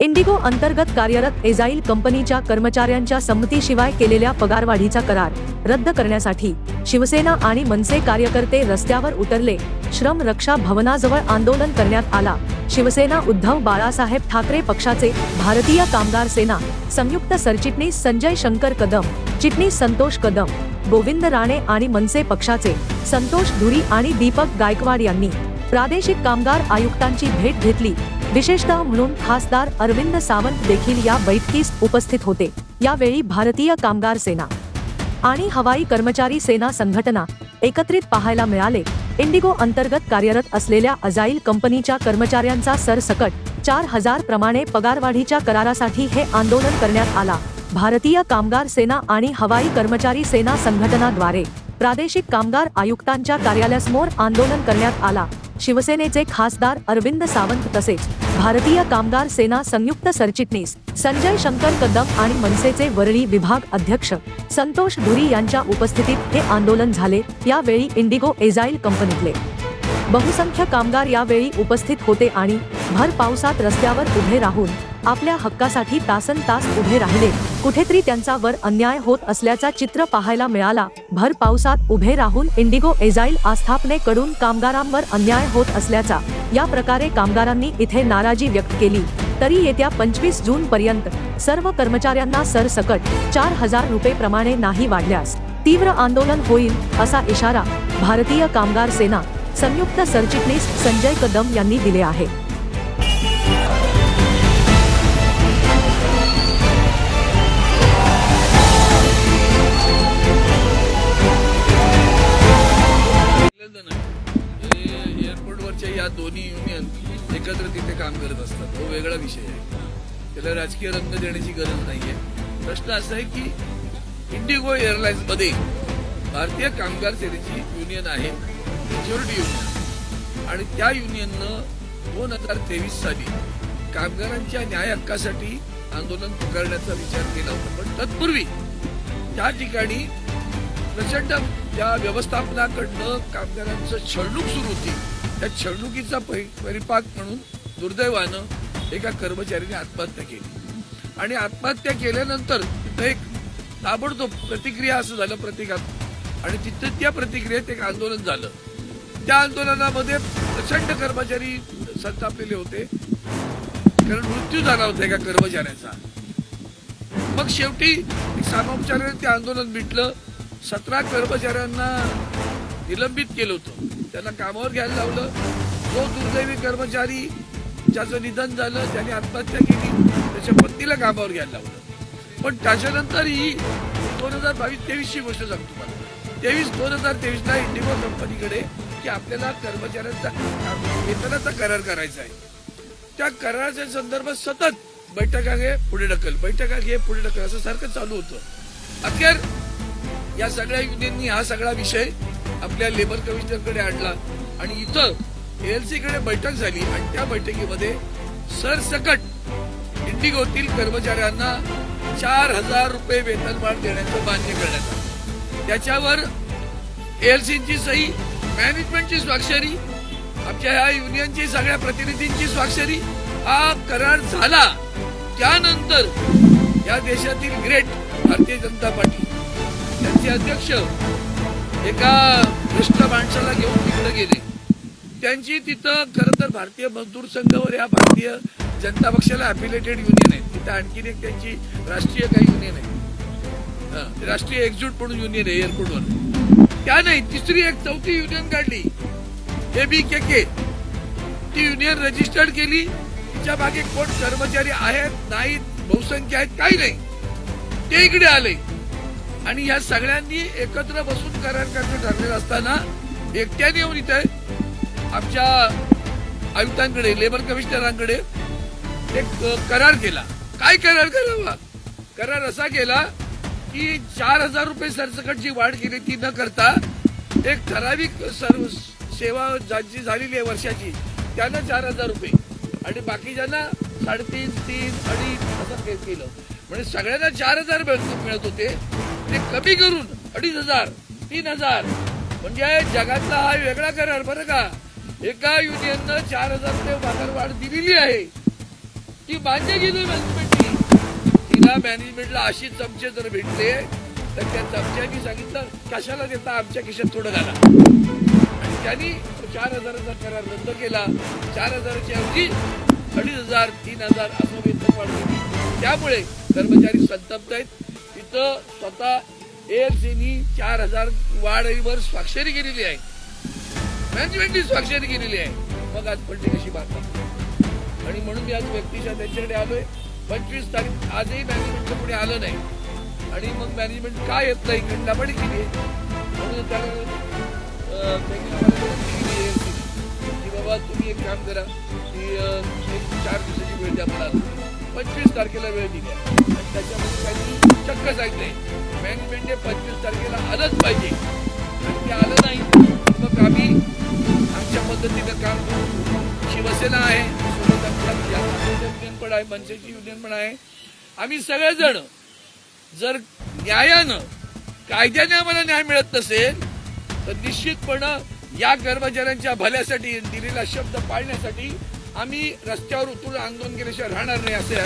Indigo अंतर्गत कार्यरत एजाईल कंपनीच्या कर्मचाऱ्यांच्या संमतीशिवाय केलेल्या पगारवाढीचा करार रद्द करण्यासाठी शिवसेना आणि मनसे कार्यकर्ते रस्त्यावर उतरले. श्रम रक्षा भवनाजवळ आंदोलन करण्यात आला. शिवसेना उद्धव बाळासाहेब ठाकरे पक्षाचे भारतीय कामगार सेना संयुक्त सरचिटणीस संजय शंकर कदम चिटणीस संतोष कदम गोविंद राणे आणि मनसे पक्षाचे संतोष धुरी आणि दीपक गायकवाड यांनी प्रादेशिक कामगार आयुक्तांची भेट घेतली. विशेषतः म्हणून खासदार अरविंद सावंत देखील या बैठकीस उपस्थित होते. यावेळी भारतीय कामगार सेना आणि हवाई कर्मचारी सेना संघटना एकत्रित पाहायला मिळाले. इंडिगो अंतर्गत कार्यरत असलेल्या अजाईल कंपनीच्या कर्मचाऱ्यांचा सरसकट चार हजार प्रमाणे पगारवाढीच्या करारासाठी हे आंदोलन करण्यात आला. भारतीय कामगार सेना आणि हवाई कर्मचारी सेना संघटनाद्वारे प्रादेशिक कामगार आयुक्तांच्या कार्यालयासमोर आंदोलन करण्यात आला. शिवसेनेचे खासदार अरविंद सावंत तसेच भारतीय कामगार सेना संयुक्त सरचिटणीस संजय शंकर कदम आणि मनसेचे वरळी विभाग अध्यक्ष संतोष धुरी यांच्या उपस्थितीत हे आंदोलन झाले. यावेळी इंडिगो एजाईल कंपनीतले बहुसंख्य कामगार यावेळी उपस्थित होते आणि भर पावसात रस्त्यावर उभे राहून आपल्या हक्कासाठी तासन तास उभे राहिले. कुठेतरी त्यांचा वर अन्याय होत असल्याचा चित्र पाहायला मिळाला. भर पावसात उभे राहून इंडिगो एजाईल आस्थापनेकडून कामगारांवर अन्याय होत असल्याचा. या प्रकारे कामगारांनी इथे नाराजी व्यक्त केली. तरी येत्या पंचवीस जून पर्यंत सर्व कर्मचाऱ्यांना सरसकट चार हजार रुपये प्रमाणे नाही वाढल्यास तीव्र आंदोलन होईल असा इशारा भारतीय कामगार सेना संयुक्त सरचिटणीस संजय कदम यांनी दिले आहे. विषय आहे. त्याला राजकीय रंग देण्याची गरज नाहीये. प्रश्न असा आहे की इंडिगो एअरलाइन्समध्ये भारतीय कामगार सेनेची युनियन आहे मेजॉरिटी युनियन आणि त्या युनियननं दोन हजार तेवीस साली कामगारांच्या न्याय हक्कासाठी आंदोलन पुकारण्याचा विचार केला होता. पण तत्पूर्वी त्या ठिकाणी प्रचंड त्या व्यवस्थापनाकडनं कामगारांचं छळणूक सुरू होती. त्या छळणुकीचा परिपाक म्हणून दुर्दैवानं एका कर्मचाऱ्याने आत्महत्या केली. आणि आत्महत्या केल्यानंतर तिथं एक ताबडतोब प्रतिक्रिया असं झालं प्रतिकात. आणि तिथं त्या प्रतिक्रियेत एक आंदोलन झालं. त्या आंदोलनामध्ये प्रचंड कर्मचारी संतापलेले होते. कारण मृत्यू झाला होता एका कर्मचाऱ्याचा. मग शेवटी सामोपचाराने ते आंदोलन मिटलं. सतरा कर्मचाऱ्यांना निलंबित केलं होतं. त्यांना कामावर घ्यायला लावलं. जो दुर्दैवी कर्मचारी ज्याचं निधन झालं त्याने आत्महत्या केली त्याच्या पत्नीला कामावर घ्यायला लावलं. पण त्याच्यानंतर ही दोन हजार बावीस तेवीसची गोष्ट सांगतो तुम्हाला. तेवीस दोन हजार तेवीसला इंडिगो कंपनीकडे की आपल्याला कर्मचाऱ्यांचा वेतनाचा करार करायचा आहे. त्या कराराच्या संदर्भात सतत बैठका घे पुढे ढकल बैठका घे पुढे ढकल असं सारखं चालू होतं. अखेर या सगळ्या युनियननी हा सगळा विषय आपल्या लेबर कमिशनरकडे आणला. आणि इथं एएलसी कडे बैठक झाली आणि त्या बैठकीमध्ये सरसकट इंडिगोतील कर्मचाऱ्यांना चार हजार रुपये वेतनवाढ देण्याचं मान्य करण्यात आलं. त्याच्यावर एएलसीची सही मॅनेजमेंटची स्वाक्षरी आमच्या ह्या युनियनची सगळ्या प्रतिनिधींची स्वाक्षरी हा करार झाला. त्यानंतर या देशातील ग्रेट भारतीय जनता पार्टी त्यांचे अध्यक्ष एका भ्रष्ट माणसाला घेऊन तिकडे गेले. त्यांची तिथं खरं तर भारतीय मजदूर संघावर या भारतीय जनता पक्षाला अफिलेटेड युनियन आहे तिथं आणखीन एक त्यांची राष्ट्रीय काही युनियन आहे राष्ट्रीय एकजूट म्हणून युनियन आहे एअरपोर्टवर. त्या नाही तिसरी एक चौथी युनियन काढली. एबी के के ती युनियन रजिस्टर्ड केली. तिच्यामागे कोण कर्मचारी आहेत नाहीत बहुसंख्य आहेत काही नाही. ते इकडे आले. आणि या सगळ्यांनी एकत्र बसून करार करायचं ठरलेलं असताना एकट्याने येऊन इथे आमच्या आयुक्तांकडे लेबर कमिशनरांकडे एक करार केला. काय करार करावा? करार असा केला की चार हजार रुपये सरसकटची वाढ केली ती न करता एक ठराविक सर्व सेवा ज्यांची झालेली आहे वर्षाची त्यांना चार हजार रुपये. आणि बाकीच्यांना साडेतीन तीन अडीच असं केलं म्हणजे सगळ्यांना चार हजार मिळत मिळत होते. ते कमी करून अडीच हजार तीन हजार. म्हणजे जगातला हा वेगळा करार बरं का? एका युनियननं चार हजार रुपये बाजारवाढ दिलेली आहे. ती मान्य केली मॅनेजमेंटनी तिला मॅनेजमेंटला अशी चमचे जर भेटले तर त्या चमच्यानी सांगितलं कशाला देता? आमच्या खिशात थोडं घाला. आणि त्यांनी चार हजाराचा करार रद्द केला. चार हजाराच्या ऐवजी अडीच हजार तीन हजार असं वेतन वाढवली त्यामुळे कर्मचारी संतप्त आहेत. तिथं स्वतः एएफसीनी चार हजार वाढीवर स्वाक्षरी केलेली आहे. मॅनेजमेंटनी स्वाक्षरी केलेली आहे. मग आज पलटी कशी मारतात आणि म्हणून मी आज व्यक्तीच्या त्यांच्याकडे आलोय. पंचवीस तारीख आजही मॅनेजमेंटचं पुढे आलं नाही. आणि मग मॅनेजमेंट काय येत नाही खंडापणी केली म्हणून त्याला की बाबा तुम्ही एक काम करा. की एक चार दिवसाची वेळ द्या मला. पंचवीस तारखेला वेळ दिली आहे. आणि त्याच्यामध्ये काही चक्क सांगितलंय. मॅनेजमेंटने पंचवीस तारखेला आलं आहे मनसेची युनियन पण आहे. आम्ही सगळेजण जर न्यायानं कायद्याने आम्हाला न्याय मिळत नसेल तर निश्चितपणं या कर्मचाऱ्यांच्या भल्यासाठी दिलेला शब्द पाळण्यासाठी आम्ही रस्त्यावर उतरून आंदोलन केल्याशिवाय राहणार नाही असे